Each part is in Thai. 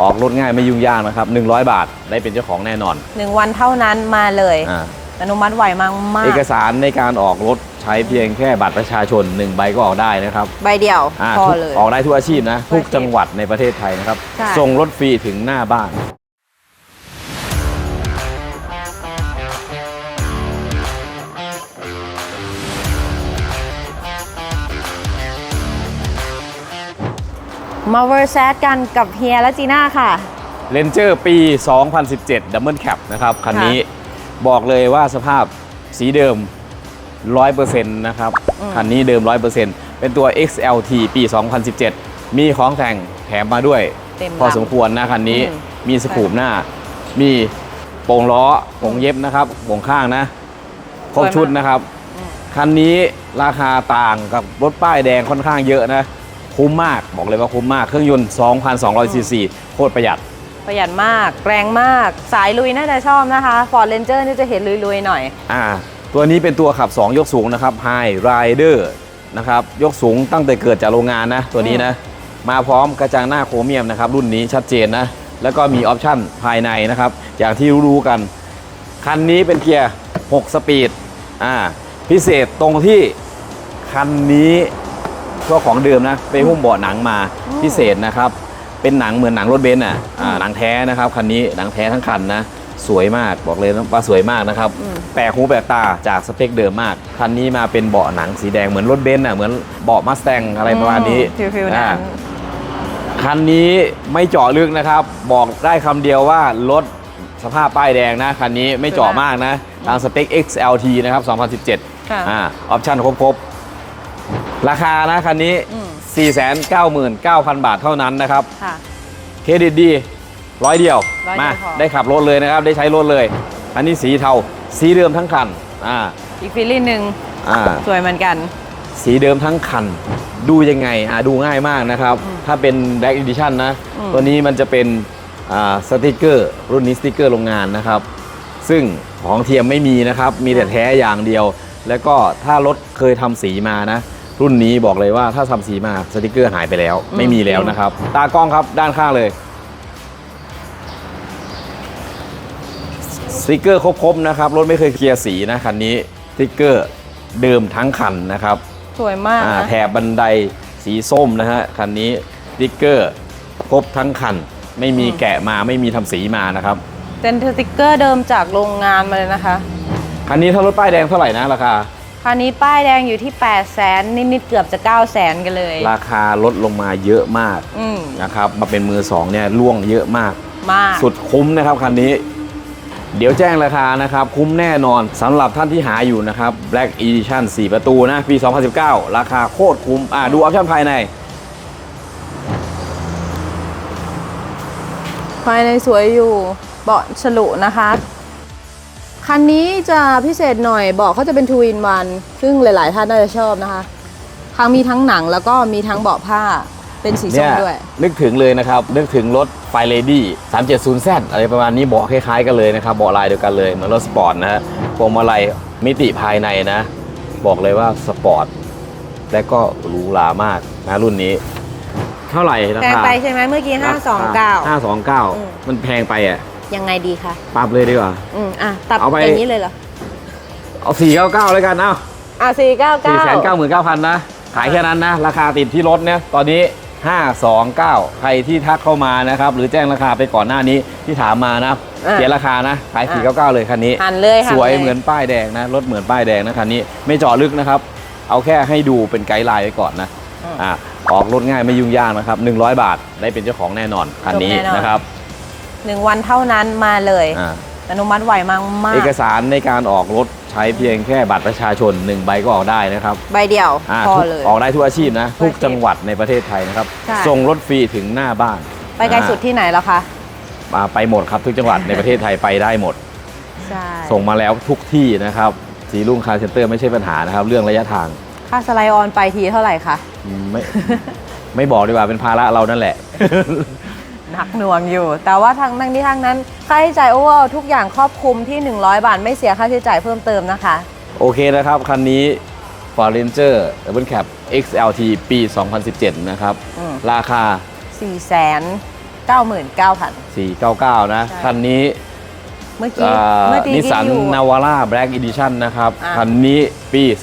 ออกรถง่ายไม่ยุ่งยากนะครับ 100 บาทได้เป็นเจ้าของแน่นอนหนึ่งวันเท่านั้นมาเลยอ่า อนุมัติไวมากมากเอกสารในการออกรถใช้เพียงแค่บัตรประชาชน 1 ใบก็ออกได้นะครับใบเดียว อ่าพอทุกเลย ออกได้ทุกอาชีพนะ ทุกอาชีพทุกจังหวัดในประเทศไทยนะครับ ใช่ ส่งรถฟรีถึงหน้าบ้าน มาเวอร์แซดกันกับเฮียและจีน่าค่ะเลนเจอร์ปี 2017 Double Cap นะครับ คันนี้ค่บอกเลยว่าสภาพสีเดิม 100%นะครับอืมคันนี้เดิม 100%เป็นตัว XLT ปี 2017 มีของแต่งแถมมาด้วยเต็มพอลำสมควรนะคันนี้อืมมีสกูปหน้า มีโป่งล้อโป่งเย็บนะครับโป่งข้างนะครบชุดนะครับอืมคันนี้ราคาต่างกับรถป้ายแดงค่อนข้างเยอะนะ คุ้มมากบอกเลยว่าคุ้มมากเครื่องยนต์ 2,200ซีซีโคตรประหยัด ประหยัดมาก แรงมาก สายลุยน่าจะชอบนะคะ Ford Ranger นี่จะเห็นลุยๆหน่อย อ่า ตัวนี้เป็นตัวขับ 2 ยกสูงนะครับ High Rider นะครับ ยกสูงตั้งแต่เกิดจากโรงงานนะ ตัวนี้นะ มาพร้อมกระจังหน้าโครเมียมนะครับ รุ่นนี้ชัดเจนนะ แล้วก็มีออปชั่นภายในนะครับ อย่างที่รู้ๆกัน คันนี้เป็นเกียร์ 6 สปีด อ่า พิเศษตรงที่คันนี้ ตัวของเดิมนะไปหุ้มเบาะหนังมาอืมพิเศษนะครับ เป็นหนังเหมือนหนังรถเบนซ์อะอ่าหนังแท้นะครับคันนี้หนังแท้ทั้งคันนะสวยมากบอกเลยนะว่าสวยมากนะครับอืมแปลกหูแปลกตาจากสเปคเดิมมาก คันนี้มาเป็นเบาะหนังสีแดงเหมือนรถเบนซ์อะเหมือนเบาะมัสแตงอะไรประมาณนี้ฟิลฟิลๆอ่านั้นคันนี้ไม่เจาะลึกนะครับ บอกได้คำเดียวว่ารถสภาพป้ายแดงนะคันนี้ไม่เจาะมากนะตามสเปค XLT นะครับ 2017ค่ะอ่าออปชั่นครบๆ ราคานะคันนี้ อืม 499,000 บาทเท่านั้นนะครับ ค่ะ เครดิตดีร้อยเดียวร้อยเดียวมาพอ ได้ขับรถเลยนะครับ ได้ใช้รถเลย อันนี้สีเทาสีเดิมทั้งคันอ่าอีกฟีลลิ่งหนึ่งอ่า สวยเหมือนกัน สีเดิมทั้งคัน ดูยังไงอะดูง่ายมากนะครับ ถ้าเป็น Black Edition นะ อืม ตัวนี้มันจะเป็นอ่าสติกเกอร์ รุ่นนี้สติกเกอร์โรงงานนะครับ ซึ่งของเทียมไม่มีนะครับ มีแต่แท้อย่างเดียว แล้วก็ถ้ารถเคยทำสีมานะ รุ่นนี้บอกเลยว่าถ้าทำสีมาสติกเกอร์หายไปแล้วอืมไม่มีแล้วนะครับ ตากล้องครับด้านข้างเลยสติกเกอร์ครบๆนะครับรถไม่เคยเคลียร์สีนะคันนี้สติกเกอร์เดิมทั้งคันนะครับสวยมากอ่านะแถบบันไดสีส้มนะฮะคันนี้สติ๊กเกอร์ครบทั้งคัน ไม่มีแกะมาไม่มีทำสีมานะครับเป็นสติกเกอร์เดิมจากโรงงานมาเลยนะคะ คันนี้ถ้ารถป้ายแดงเท่าไหร่นะราคา คันนี้ป้ายแดงอยู่ที่ 8 0 0แสนนิดๆเกือบจะ 9 0 0แสนกันเลย ราคาลดลงมาเยอะมากอืมนะครับ มาเป็นมือสองเนี่ยล่วงเยอะมาก มาก สุดคุ้มนะครับคันนี้ เดี๋ยวแจ้งราคานะครับ คุ้มแน่นอนสำหรับท่านที่หาอยู่นะครับ Black Edition 4 ประตูนะ ปี 2019 ราคาโคตรคุ้ม อ่าดูออปชั่นภายใน ภายในสวยอยู่เบาะฉลุนะคะ คันนี้จะพิเศษหน่อยเบาะเขาจะเป็น 2 in 1 ซึ่งหลาย ๆ ท่านน่าจะชอบนะคะ ทั้งมีทั้งหนังแล้วก็มีทั้งเบาะผ้าเป็นสีส้เนี่มยด้วย นึกถึงเลยนะครับ นึกถึงรถไฟเลดี้370 z อะไรประมาณนี้เบาะคล้าย ๆ กันเลยนะครับ เบาะลายเดียวกันเลย เหมือนรถสปอร์ตนะฮะพวงมาลัยมิติภายในนะ บอกเลยว่าสปอร์ต และก็หรูหรามากนะรุ่นนี้ เท่าไหร่ราแพงคาไปใช่ไหมเมื่อกี้529อืม529มันแพงไปอะ ยังไงดีคะปรับเลยดีกว่า อืมอะตัดเอาไป อย่างนี้เลยเหรอเอา499เลยกันเอ้าอะ499 499,000นะ ขายแค่นั้นนะ ราคาติดที่รถเนี่ยตอนนี้ 529 ใครที่ทักเข้ามานะครับ หรือแจ้งราคาไปก่อนหน้านี้ที่ถามมานะอะเสียราคานะ ขาย 499 เลยคันนี้ หันเลยหันสวยเลยเหมือนป้ายแดงนะ รถเหมือนป้ายแดงนะคันนี้ ไม่เจาะลึกนะครับ เอาแค่ให้ดูเป็นไกด์ไลน์ไว้ก่อนนะอ่าออกรถง่ายไม่ยุ่งยากนะครับ 100 บาทได้เป็นเจ้าของแน่นอนคันนี้จบแน่นอนนะครับ หนึ่งวันเท่านั้นมาเลยอ่า อนุมัติไวมากมากเอกสารในการออกรถใช้เพียงแค่บัตรประชาชน1ใบก็ออกได้นะครับใบเดียวอ่าพอทุกเลย ออกได้ทุกอาชีพนะ ทุทุกกอาชีพจังหวัดในประเทศไทยนะครับ ใช่ ส่งรถฟรีถึงหน้าบ้านไปไกลสุดที่ไหนแล้วคะ อ่าไปหมดครับ ทุกจังหวัดในประเทศไทยไปได้หมด ใช่ส่งมาแล้วทุกที่นะครับสีรุ่งคาร์เซ็นเตอร์ไม่ใช่ปัญหานะครับ เรื่องระยะทางค่าสไลด์ออนไปทีเท่าไหร่คะ อืมไม่ ไม่บอกดีกว่าเป็นภาระเรานั่นแหละ หนักหน่วงอยู่ แต่ว่าทางนั้นที่ทางนั้น ค่าใช้จ่ายโอเวอร์ทุกอย่างครอบคลุมที่ 100 บาท ไม่เสียค่าใช้จ่ายเพิ่มเติมนะคะ โอเคนะครับ คันนี้ Ford Ranger Double Cab XLT ปี 2017 นะครับ อืม ราคา 4 9 99,000 499 นะ ใช่ คันนี้เมื่อกี้เมื่อกี้นิสสันที่อยู่ นาวาร่าแบล็กอีดิชั่นนะครับ อะคันนี้ปี19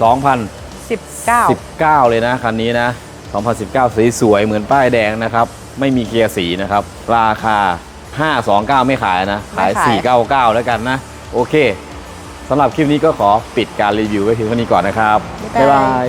2019 เลยนะ คันนี้นะ 2019สีสวยๆเหมือนป้ายแดงนะครับ ไม่มีเกียร์สีนะครับ ราคา 529 ไม่ขายนะขาย 499 แล้วกันนะ โอเคสำหรับคลิปนี้ก็ขอปิดการรีวิวไว้เพียงเท่านี้ก่อนนะครับ บ๊ายบาย